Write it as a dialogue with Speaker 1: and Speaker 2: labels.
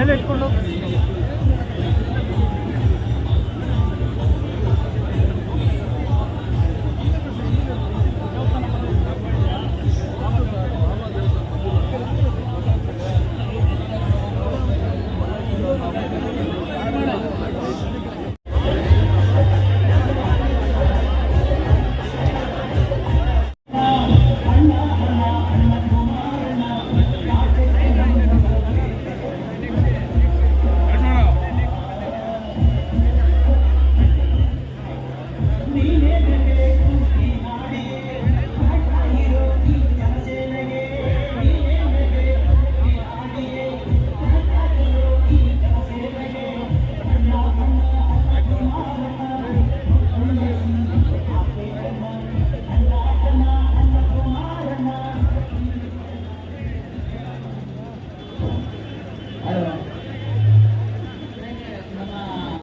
Speaker 1: ಮೇಲೆ ಇಟ್ಕೊಂಡು